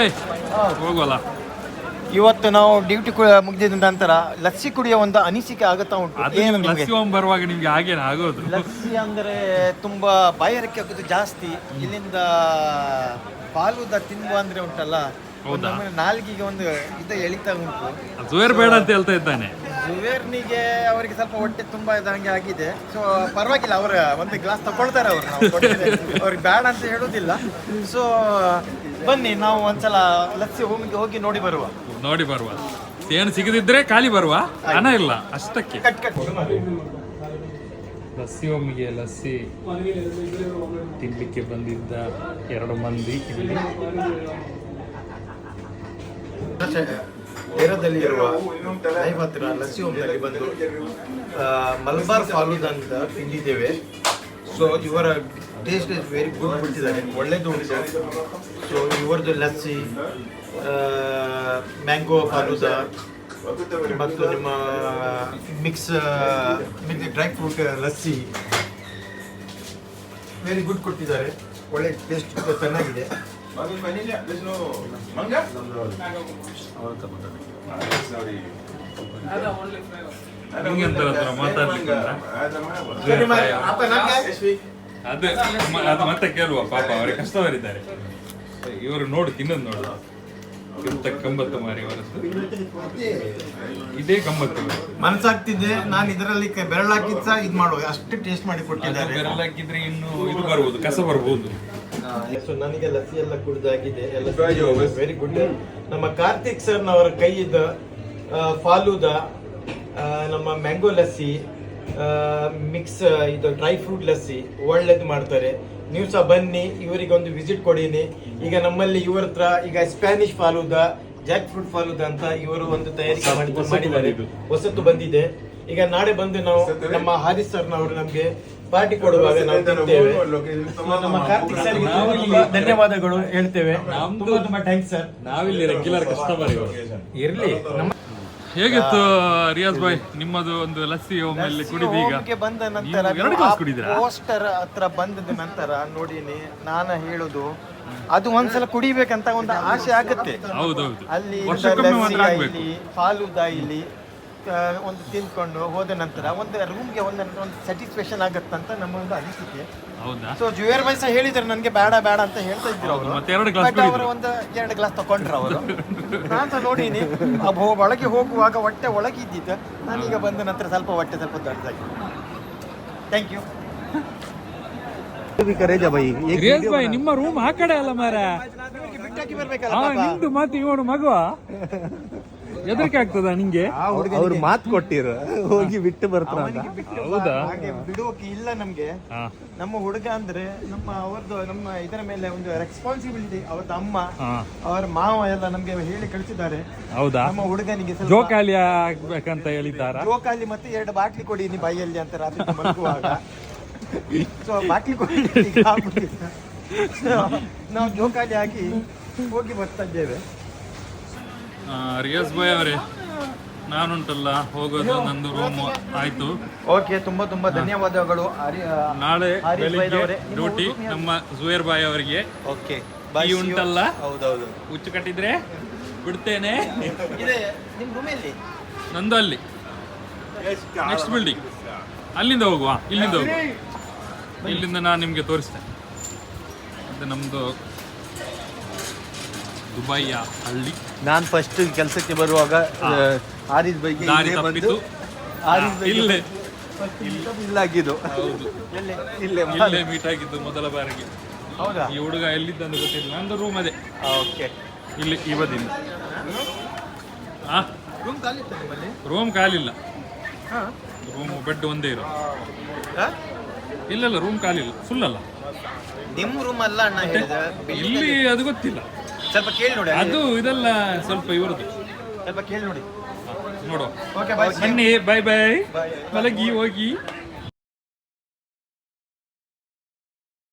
ಬಾಯ್ ಹೋಗುವಲ್ಲ ಇವತ್ತು ನಾವು ಡ್ಯೂಟಿ ಮುಗಿದ ನಂತರ ಲಸ್ಸಿ ಕುಡಿಯೋ ಒಂದು ಅನಿಸಿಕೆ ಆಗುತ್ತಾ ಉಂಟು. ಲಸ್ಸಿ ಬರುವಾಗ ನಿಮ್ಗೆ ಹಾಗೆ ಆಗೋದು? ಲಸ್ಸಿ ಅಂದ್ರೆ ತುಂಬಾ ಬಾಯಾರಿಕೆ ಆಗೋದು ಜಾಸ್ತಿ. ಇಲ್ಲಿಂದ ಪಾಲುದ ತಿನ್ನುವ ಅಂದ್ರೆ ಉಂಟಲ್ಲ. ನಾಲ್ಕಿಗೆ ನಾಲ್ಗಿಗೆ ಒಂದು ಇದು ಎಳಿತಾ ಉಂಟು. ಜುವೇರ್ ಬೇಡ ಅಂತ ಹೇಳ್ತಾ ಇದ್ದಾನೆ. ಜುವೇರ್ನಿಗೆ ಅವರಿಗೆ ಸ್ವಲ್ಪ ಹೊಟ್ಟೆ ತುಂಬಾ ಇದಂಗೆ ಆಗಿದೆ. ಸೊ ಪರವಾಗಿಲ್ಲ ಅವರ ಒಂದು ಗ್ಲಾಸ್ ತಗೊಳ್ತಾರೆ ಅವರು. ಅವ್ರಿಗೆ ಬೇಡ ಅಂತ ಹೇಳುದಿಲ್ಲ. ಸೊ ಬನ್ನಿ ನಾವು ಒಂದ್ಸಲ ಲಸ್ಸಿ ಹೋಗಿ ಹೋಗಿ ನೋಡಿ ಬರುವ. ನೋಡಿ ಬರುವ. ಏನು ಸಿಗದಿದ್ರೆ ಖಾಲಿ ಬರುವ. ಹಣ ಇಲ್ಲ ಅಷ್ಟಕ್ಕೆ. Cut cut. ಲಸ್ಸಿ ಒಮ್ಮಿಗೆ ಲಸ್ಸಿ ತಿನ್ಲಿಕ್ಕೆ ಬಂದಿದ್ದ ಎರಡು ಮಂದಿ ಇಲ್ಲಿ. ನೇರದಲ್ಲಿ ಇರುವ ಹತ್ರ ಲಸ್ಸಿ ಹೋಮ್ನಲ್ಲಿ ಬಂದು ಮಲಬಾರ್ ಫಾಲೂದ್ ಅಂತ ತಿಂದಿದ್ದೇವೆ. ಸೊ ಇವರ ಟೇಸ್ಟ್ ಇಸ್ ವೆರಿ ಗುಡ್ ಬಿಟ್ಟಿದ್ದಾರೆ. ಒಳ್ಳೇದು ಉಂಟು. ಸೊ ಇವರದ್ದು ಲಸ್ಸಿ ಮ್ಯಾಂಗೋ ಫಾಲೂದ, ಮತ್ತು ನಿಮ್ಮ mix mix dry fruit lassi. Very good ಕೊಟ್ಟಿದ್ದಾರೆ. ಒಳ್ಳೆ ಟೇಸ್ಟ್ ಚೆನ್ನಾಗಿದೆ. ಅದು ಮ- ಅದು ಮತ್ತೆ ಕೇಳುವ ಪಾಪ ಅವರಿಗೆ ಕಷ್ಟವರಿದ್ದಾರೆ ಇವರು ನೋಡು ತಿನ್ನೋದು ನೋಡು. ಕಂಬತ್ತು ಮಾರಿ ಅವರದ್ದು ಇದೇ ಕಂಬತ್ತು ಮನಸ್ಸಾಗ್ತಿದೆ ನಾನು ಇದರಲ್ಲಿ ಬೆರಳಾಕಿದ್ ಸಹ ಇದು ಮಾಡುವ. ಅಷ್ಟು ಟೇಸ್ಟ್ ಮಾಡಿ ಕೊಟ್ಟಿದ್ದಾರೆ. ಬೆರಳಾಕಿದ್ರೆ ಇನ್ನು ಇದು ಬರ್ಬೋದು ಕಸ ಬರ್ಬೋದು. ಸೊ ನನಗೆ ಲಸಿ ಎಲ್ಲ ಕುಡಿದಾಗಿದೆ ಎಲ್ಲ ವೆರಿ ಗುಡ್ ನಮ್ಮ ಕಾರ್ತಿಕ್ ಸರ್ ಅವರ ಕೈಯಿದ್ದ ಫಾಲೂದ ನಮ್ಮ ಮ್ಯಾಂಗೋ ಲಸ್ಸಿ ಮಿಕ್ಸ್ ಇದು ಡ್ರೈ ಫ್ರೂಟ್ ಲಸ್ಸಿ ಒಳ್ಳೇದು ಮಾಡ್ತಾರೆ. ನೀವು ಸಹ ಬನ್ನಿ ಇವರಿಗೆ ಒಂದು ವಿಸಿಟ್ ಕೊಡೀನಿ. ಈಗ ನಮ್ಮಲ್ಲಿ ಇವ್ರ ಹತ್ರ ಈಗ Spanish falooda jackfruit falooda ಅಂತ ಇವರು ಒಂದು ತಯಾರಿಕೆ ಮಾಡಿದ್ದಾರೆ. ಹೊಸತು ಬಂದಿದೆ. ಈಗ ನಾಳೆ ಬಂದು ನಾವು ನಮ್ಮ ಹಾರಿಸ್ ಸರ್ ನಮಗೆ ನಮ್ಗೆ ಪಾರ್ಟಿ ಕೊಡುವಾಗ ನಾವು ತಿಂತೇವೆ. ನಮ್ಮ ಕಾರ್ತಿಕ್ ಸರ್ ಧನ್ಯವಾದಗಳು ಹೇಳ್ತೇವೆ. ನಮ್ದು- ತುಂಬಾ ತುಂಬಾ ಥ್ಯಾಂಕ್ಸ್ ಸರ್ ನಾವಿಲ್ಲಿ ರೆಗ್ಯುಲರ್ ಕಸ್ಟಮರ್ ಇರ್ಲಿ. ನಮ್ಮ ಹೇಗಿತ್ತು ರಿಯಾಜ್ ಬಾಯ್ ನಿಮ್ಮದು ಒಂದು ಲಸ್ಸಿ ಒಮ್ಮೆಲ್ಲಿ ಕುಡಿದು ಈಗ? ಹೋಮ್ಗೆ ಬಂದ ನಂತರ ನೀವು ಎರಡು glass ಕುಡಿದ್ರಾ? ಪೋಸ್ಟರ್ ಹತ್ರ ಬಂದ ನಂತರ ನೋಡಿನಿ ನಾನು ಹೇಳುದು ಅದು ಒಂದ್ಸಲ ಕುಡಿಬೇಕಂತ ಒಂದು ಆಸೆ ಆಗುತ್ತೆ. ಹೌದೌದು. ಅಲ್ಲಿ ವರ್ಷಕ್ಕೊಮ್ಮೆ ಮಾತ್ರ ಆಗ್ಬೇಕು. ಇಲ್ಲಿ ಫಾಲೂದಾ ಇಲ್ಲಿ ಒಂದು ತಿನ್ಕೊಂಡು ಹೋದ ನಂತರ ಒಂದು ರೂಮ್ಗೆ ಒಂದು ಒಂದು ಸ್ಯಾಟಿಸ್ಫ್ಯಾಕ್ಷನ್ ಅಂತ ನಮ್ಮ ಒಂದು ಅನಿಸಿಕೆ. ಹೌದಾ? ಸೊ ಜುವೇರ್ ಸಹ ಹೇಳಿದ್ರು ನನಗೆ ಬೇಡ ಬೇಡ ಅಂತ ಹೇಳ್ತಾ ಇದ್ರು ಅವರು. ಮತ್ತೆ ಎರಡು glass ಬಟ್ ಅವರು ಒಂದು ಎರಡು ಗ್ಲಾಸ್ ತಕೊಂಡ್ರು ಅವರು. ನಾನು ನೋಡೀನಿ. ಒಳಗೆ ಹೋಗುವಾಗ ಹೊಟ್ಟೆ ಒಳಗೆ ಇದ್ದಿದ್ದು ನಾನೀಗ ಬಂದ ನಂತರ ಸ್ವಲ್ಪ ಹೊಟ್ಟೆ ಸ್ವಲ್ಪ ದೊಡ್ಡದಾಗಿ. ಥ್ಯಾಂಕ್ ಯು ನಿಮ್ಮ ರೂಮ್ ಆ ಕಡೆ ಅಲ್ಲ ಮಾರ ನಿಮ್ದು ಮಾತು ಇವನು ಮಗುವ? ಹೆದರಿಕೆ ಆಗ್ತದ ನಿಂಗೆ? ಅವ್ರು ಮಾತು ಕೊಟ್ಟಿರು. ಹೋಗಿ ಬಿಟ್ಟು ಬರ್ತಾರ ಹೌದಾ? ಹಾಗೆ ಬಿಡುವಕ್ಕೆ ಇಲ್ಲ ನಮ್ಗೆ. ನಮ್ಮ ಹುಡುಗ ಅಂದ್ರೆ ನಮ್ಮ ಅವ್ರದ್ದು ನಮ್ಮ ಇದರ ಮೇಲೆ ಒಂದು ರೆಸ್ಪಾನ್ಸಿಬಿಲಿಟಿ ಅವರ ಅಮ್ಮ ಅವರ ಮಾವ ಎಲ್ಲ ನಮ್ಗೆ ಹೇಳಿ ಕಳಿಸಿದ್ದಾರೆ. ಹೌದಾ? ನಮ್ಮ ಹುಡುಗನಿಗೆ ಜೋಕಾಲಿ ಆಗ್ಬೇಕಂತ ಹೇಳಿದ್ದಾರೆ? ಜೋಕಾಲಿ ಮತ್ತೆ ಎರಡು ಬಾಟ್ಲಿ ಕೊಡಿ ನೀ ಬೈಯಲ್ಲಿ ಅಂತ ರಾತ್ರಿ ಮಲಗುವಾಗ. ಸೊ ಬಾಟ್ಲಿ ಕೊಡಿ. ನಾವು ಜೋಕಾಲಿ ಹಾಕಿ ಹೋಗಿ ಬರ್ತಾ ಇದ್ದೇವೆ. ರಿಯಾಜ್ ಬಾಯ್ ಅವರೇ ನಾನುಂಟಲ್ಲ ಹೋಗೋದು ನಂದು ರೂಮ್ ಆಯ್ತು. ಓಕೆ ತುಂಬಾ ತುಂಬಾ ಧನ್ಯವಾದಗಳು. ನಾಳೆ ಬೆಳಿಗ್ಗೆ ಡ್ಯೂಟಿ ನಮ್ಮ ಜುವೇರ್ ಬಾಯ್ ಅವರಿಗೆ. ಓಕೆ ಬಾಯಿ ಉಂಟಲ್ಲ? ಹೌದೌದು. ಹುಚ್ಚು ಕಟ್ಟಿದ್ರೆ ಬಿಡ್ತೇನೆ. ನಂದು ಅಲ್ಲಿ. ನೆಕ್ಸ್ಟ್ ಬಿಲ್ಡಿಂಗ್ ಅಲ್ಲಿಂದ ಹೋಗುವ ಇಲ್ಲಿಂದ ಹೋಗುವ. ಇಲ್ಲಿಂದ ನಾನು ನಿಮಗೆ ತೋರಿಸ್ತೇನೆ. ಅದು ನಮ್ಮದು ದುಬೈಯ ಹಳ್ಳಿ. ನಾನು ಫಸ್ಟ್ ಕೆಲಸಕ್ಕೆ ಬರುವಾಗ ಆರಿಸ್ ಬೈಕ್ ದಾರಿ ತಪ್ಪಿತು ಬಂದು ಆರಿಸ್ ಬೈಗೆ ಇಲ್ಲೇ. ಇಲ್ಲಾಗಿದ್ದು ಇಲ್ಲೇ. ಇಲ್ಲೇ ಮೀಟ್ ಆಗಿದ್ದು ಮೊದಲ ಬಾರಿಗೆ. ಹೌದಾ? ಈ ಹುಡುಗ ಎಲ್ಲಿದ್ದಂತ ಗೊತ್ತಿಲ್ಲ. ನಂದು ರೂಮ್ ಅದೇ. ಓಕೆ ಇಲ್ಲಿ ಆ? ರೂಮ್ ಖಾಲಿ ಇತ್ತು ನಿಮ್ಮಲ್ಲಿ? ರೂಮ್ ಖಾಲಿಲ್ಲ ಹಾಂ. ರೂಮ್ ಬೆಡ್ ಒಂದೇ ಇರೋ. ಇಲ್ಲ ಇಲ್ಲ ರೂಮ್ ಖಾಲಿಲ್ಲ ಫುಲ್ ಅಲ್ಲ. ನಿಮ್ಮ ರೂಮ್ ಅಲ್ಲ ಅಣ್ಣ ಹೇಳಿದ ಇಲ್ಲಿ ಅದು ಗೊತ್ತಿಲ್ಲ. ಸ್ವಲ್ಪ ಕೇಳಿ ನೋಡಿ ಅದು. ಇದೆಲ್ಲ ಸ್ವಲ್ಪ ಇವರದು ಸ್ವಲ್ಪ ಕೇಳಿ ನೋಡಿ. ನೋಡುವ. ಓಕೆ ಬಾಯ್ ಬನ್ನಿ ಬೈ ಬೈ Bye. ಮಲಗಿ ಹೋಗಿ.